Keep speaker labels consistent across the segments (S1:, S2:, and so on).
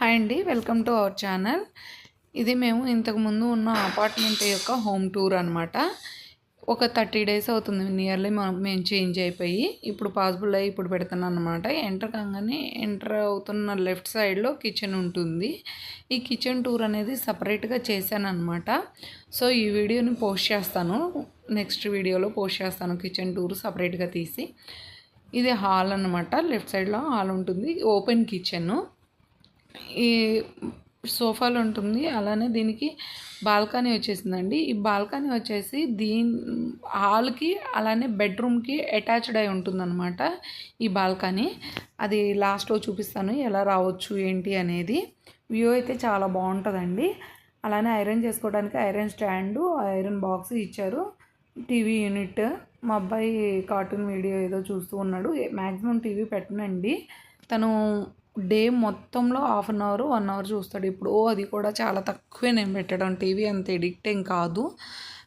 S1: Hi అండి welcome to our channel. ఇది మేము ఇంతకుముందు ఉన్న అపార్ట్మెంట్ యొక్క హోమ్ టూర్ అనమాట ఒక థర్టీ డేస్ అవుతుంది నియర్లీ మేము చేంజ్ అయిపోయి ఇప్పుడు పాసిబుల్ అయ్యి ఇప్పుడు పెడుతున్నాను అనమాట ఎంటర్ కాగానే ఎంటర్ అవుతున్న లెఫ్ట్ సైడ్లో కిచెన్ ఉంటుంది. ఈ కిచెన్ టూర్ అనేది సపరేట్గా చేశాను అనమాట సో ఈ వీడియోని పోస్ట్ చేస్తాను. నెక్స్ట్ వీడియోలో పోస్ట్ చేస్తాను కిచెన్ టూర్ సపరేట్గా తీసి. ఇది హాల్ అనమాట లెఫ్ట్ సైడ్లో హాల్ ఉంటుంది ఓపెన్ కిచెన్. ఈ సోఫాలు ఉంటుంది. అలానే దీనికి బాల్కనీ వచ్చేసిందండి. ఈ బాల్కనీ వచ్చేసి దీని హాల్కి అలానే బెడ్రూమ్కి అటాచ్డ్ అయి ఉంటుందన్నమాట ఈ బాల్కనీ. అది లాస్ట్లో చూపిస్తాను ఎలా రావచ్చు ఏంటి అనేది. వ్యూ అయితే చాలా బాగుంటుందండి. అలానే ఐరన్ చేసుకోవడానికి ఐరన్ స్టాండు ఐరన్ బాక్స్ ఇచ్చారు. TV unit. మా అబ్బాయి కార్టూన్ వీడియో ఏదో చూస్తూ ఉన్నాడు. మ్యాక్సిమం టీవీ పెట్టనండి. తను డే మొత్తంలో half an hour one hour చూస్తాడు. ఇప్పుడు అది కూడా చాలా తక్కువే నేను పెట్టడం. టీవీ అంత ఎడిక్ట్ ఏం కాదు.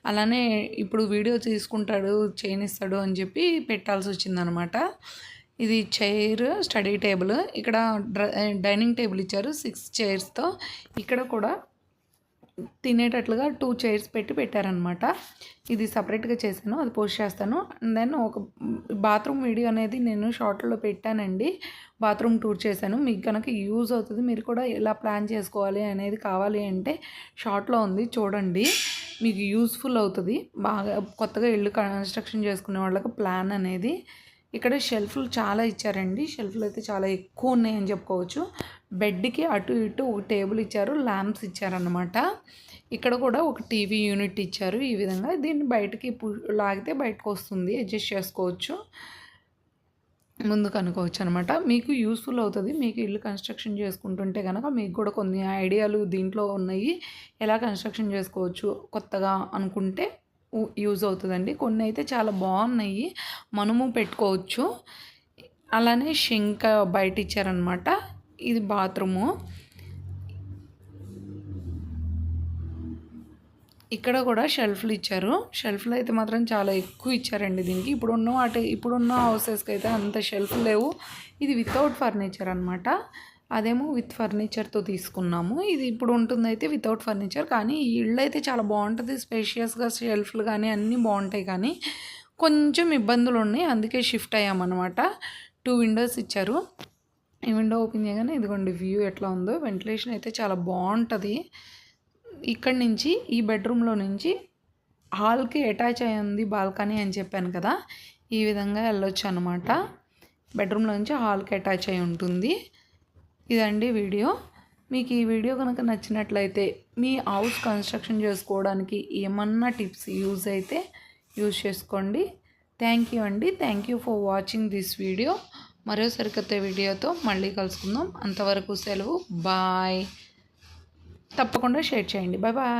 S1: అలానే ఇప్పుడు వీడియో తీసుకుంటాడు చేయనిస్తాడు అని చెప్పి పెట్టాల్సి వచ్చిందనమాట. ఇది చైర్ స్టడీ టేబుల్. ఇక్కడ డైనింగ్ టేబుల్ ఇచ్చారు. సిక్స్ చైర్స్తో. ఇక్కడ కూడా తినేటట్లుగా టూ చైర్స్ పెట్టి పెట్టారనమాట ఇది సపరేట్గా చేశాను అది పోస్ట్ చేస్తాను. అండ్ దెన్ ఒక బాత్రూమ్ వీడియో అనేది నేను షార్ట్లో పెట్టానండి. బాత్రూమ్ టూర్ చేశాను. మీకు కనుక యూజ్ అవుతుంది మీరు కూడా ఎలా ప్లాన్ చేసుకోవాలి అనేది కావాలి అంటే షార్ట్లో ఉంది చూడండి. మీకు యూస్ఫుల్ అవుతుంది. బాగా కొత్తగా ఇల్లు కన్స్ట్రక్షన్ చేసుకునే వాళ్ళకి ప్లాన్ అనేది ఇక్కడ షెల్ఫ్లు చాలా ఇచ్చారండి. షెల్ఫ్లు అయితే చాలా ఎక్కువ ఉన్నాయని చెప్పుకోవచ్చు. బెడ్కి అటు ఇటు ఒక టేబుల్ ఇచ్చారు. ల్యాంప్స్ ఇచ్చారనమాట ఇక్కడ కూడా ఒక టీవీ యూనిట్ ఇచ్చారు ఈ విధంగా. దీన్ని బయటకి లాగితే బయటకు వస్తుంది. అడ్జస్ట్ చేసుకోవచ్చు. ముందుకు అనుకోవచ్చు అనమాట మీకు యూస్ఫుల్ అవుతుంది. మీకు ఇల్లు కన్స్ట్రక్షన్ చేసుకుంటుంటే కనుక మీకు కూడా కొన్ని ఐడియాలు దీంట్లో ఉన్నాయి. ఎలా కన్స్ట్రక్షన్ చేసుకోవచ్చు కొత్తగా అనుకుంటే యూజ్ అవుతుందండి. కొన్ని అయితే చాలా బాగున్నాయి. మనము పెట్టుకోవచ్చు. అలానే షింక్ బయట ఇచ్చారనమాట ఇది బాత్రూము. ఇక్కడ కూడా షెల్ఫ్లు ఇచ్చారు. షెల్ఫ్లు అయితే మాత్రం చాలా ఎక్కువ ఇచ్చారండి దీనికి. ఇప్పుడున్న వాటి ఇప్పుడున్న హౌసెస్కి అయితే అంత షెల్ఫ్ లేవు. ఇది వితౌట్ ఫర్నిచర్ అనమాట అదేమో విత్ ఫర్నిచర్తో తీసుకున్నాము. ఇది ఇప్పుడు ఉంటుంది అయితే వితౌట్ ఫర్నిచర్ కానీ ఈ ఇల్లు అయితే చాలా బాగుంటుంది. స్పేషియస్గా షెల్ఫ్లు కానీ అన్నీ బాగుంటాయి కానీ కొంచెం ఇబ్బందులు ఉన్నాయి. అందుకే షిఫ్ట్ అయ్యామన్నమాట. టూ విండోస్ ఇచ్చారు. ఈ విండో ఓపెన్ చేయగానే ఇదిగోండి వ్యూ ఎట్లా ఉందో. వెంటిలేషన్ అయితే చాలా బాగుంటుంది. ఇక్కడి నుంచి ఈ బెడ్రూమ్లో నుంచి హాల్కి అటాచ్ అయ్యింది బాల్కనీ అని చెప్పాను కదా. ఈ విధంగా వెళ్ళొచ్చు అనమాట బెడ్రూమ్లో నుంచి హాల్కి అటాచ్ అయి ఉంటుంది. ఇదండి వీడియో. మీకు ఈ వీడియో కనుక నచ్చినట్లయితే మీ హౌస్ కన్స్ట్రక్షన్ చేసుకోవడానికి ఏమన్నా టిప్స్ యూజ్ అయితే యూజ్ చేసుకోండి. థ్యాంక్ యూ అండి. Thank you for watching this video. మరో సరికొత్త వీడియోతో మళ్ళీ కలుసుకుందాం. అంతవరకు సెలవు. బాయ్. తప్పకుండా షేర్ చేయండి. Bye bye.